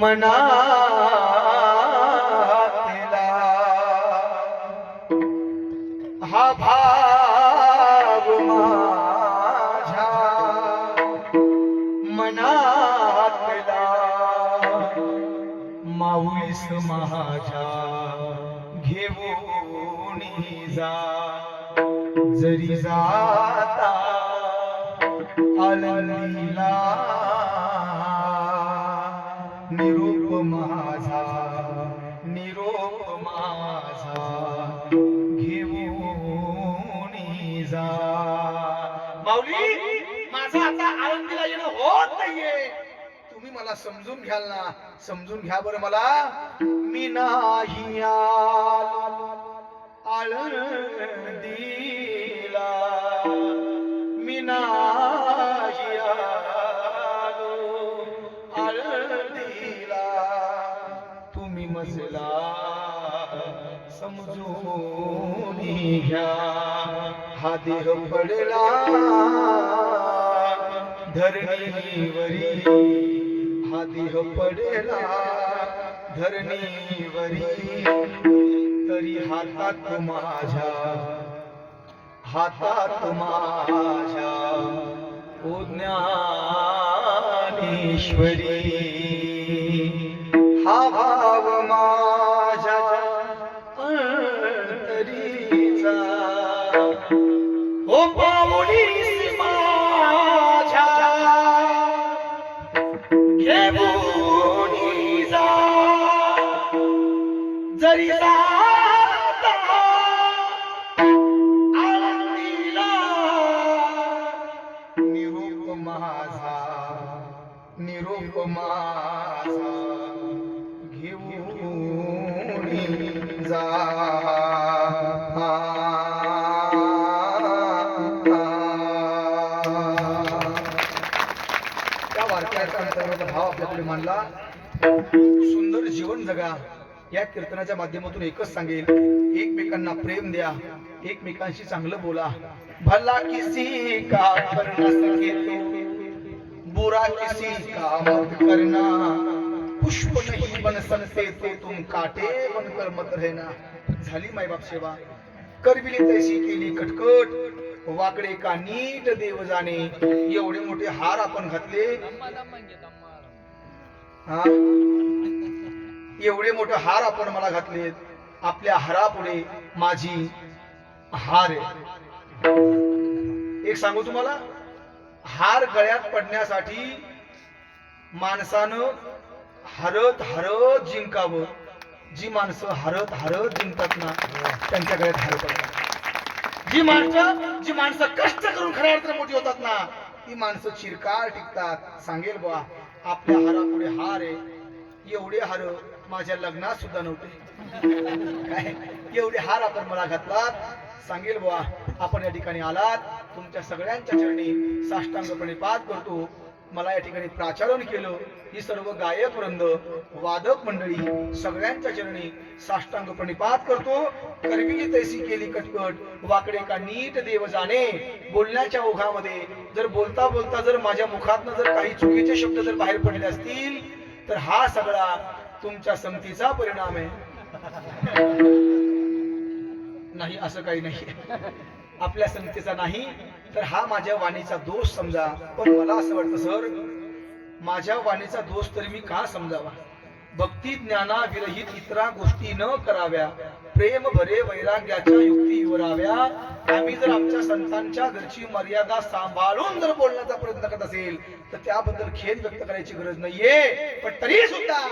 मना हा भाव माझ्या मनातला. माऊलीस माझ्या घेऊन जा. जरी जाता आळंदीला माऊली माझा आता आळंदीला येणं होत नाहीये. तुम्ही मला समजून घ्याल ना. समजून घ्या बरं मला. मी नाही आळंदीला. मी नाही आळंदीला. तुम्ही मजला समजून घ्या. हा देह पडला. धरणीवरी. हा देह पडला. धरणीवरी. तरी हातात माझ्या. हातात माझ्या. ओ ज्ञानेश्वरी. हा भाव मा माझा माझा घेऊन जा त्या वारकऱ्याचा भाव आपल्याकडे मांडला. सुंदर जीवन जगा. या कीर्तनाच्या माध्यमातून एकच सांगेल एकमेकांना प्रेम द्या. एकमेकांशी चांगलं बोला. भला किसी का करना सके तो बुरा किसी का मत करना. पुष्प नहीं बन सकते तो तुम काटे बनकर मत रहना. झाली मायबाप सेवा. करविली तैशी केली कटकट वाकडे का नीट देव जाणे. एवढे मोठे हार आपण घातले. हा? एवढे मोठे हार आपण मला घातलेत. आपल्या हारापुढे माझी हार आहे. एक सांगू तुम्हाला? हार गळ्यात पडण्यासाठी माणसानं हरत हरत जिंकावं. जी माणसं हरत हरत जिंकतात ना त्यांच्या गळ्यात हार पडतात. जी माणसं जी माणसं कष्ट करून खऱ्या अर्थाने मोठी होतात ना ती माणसं चिरकाळ टिकतात. सांगेल बुवा आपल्या हारापुढे हार आहे. एवढे हार माझ्या लग्नात सुद्धा नव्हते. काय? एवढे हार आपण मला घातलात. सांगेल बुवा आपण या ठिकाणी आलात. तुमच्या सगळ्यांच्या चरणी साष्टांगपणे पाठ करतो. मला या ठिकाणी प्राचारण केलं. ही सर्व गायक वृंद वादक मंडळी सगळ्यांच्या चरणी साष्टांग प्रणिपात करतो. करविली तैसी केली कटकट वाकडे का नीट देव जाणे. बोलण्याच्या ओघामध्ये जर बोलता बोलता जर माझ्या मुखातनं जर काही चुकीचे शब्द जर बाहेर पडले असतील तर हा सगळा तुमच्या संगतीचा परिणाम आहे. नाही असं काही नाही. आपल्या संगतीचा नाही तर हा माझ्या वाणीचा दोष समजा. पण मला असं वाटतं सर माझ्या वाणीचा दोष तरी मी का समजावा? भक्ती ज्ञाना विरहित इतरा गोष्टी न कराव्या. प्रेम भरे वैराग्याच्या युक्ती युवराव्या आम्ही जर आमच्या संतांच्या घरची मर्यादा सांभाळून जर बोलण्याचा प्रयत्न करत असेल तर त्याबद्दल खेद व्यक्त करायची गरज नाहीये. पण तरी सुद्धा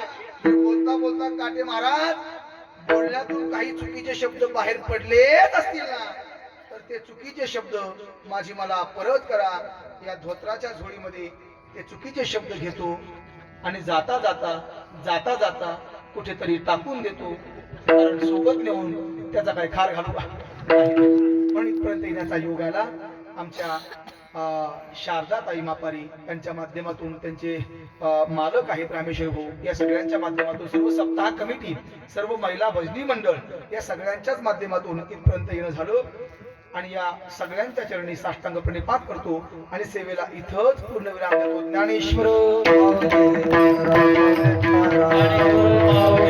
बोलता बोलता काटे महाराज बोलण्यातून काही चुकीचे शब्द बाहेर पडलेच असतील ना. तर ते चुकीचे शब्द माझी मला परत करा. या धोत्राच्या झोळीमध्ये ते चुकीचे शब्द घेतो आणि जाता जाता जाता जाता कुठेतरी टाकून देतो. कारण सोबत नेऊन त्याचा काही खार घालू पण इथपर्यंत येण्याचा योग आला. आमच्या शारदा ताई मापारी यांच्या माध्यमातून त्यांचे मालक आहेत रामेश्वर भाऊ. या सगळ्यांच्या माध्यमातून सर्व सप्ताह कमिटी सर्व महिला भजनी मंडळ या सगळ्यांच्याच माध्यमातून इथपर्यंत येणं झालं. आणि या सगळ्यांच्या चरणी साष्टांगपणे पाठ करतो आणि सेवेला इथंच पूर्ण विराम देतो. ज्ञानेश्वर.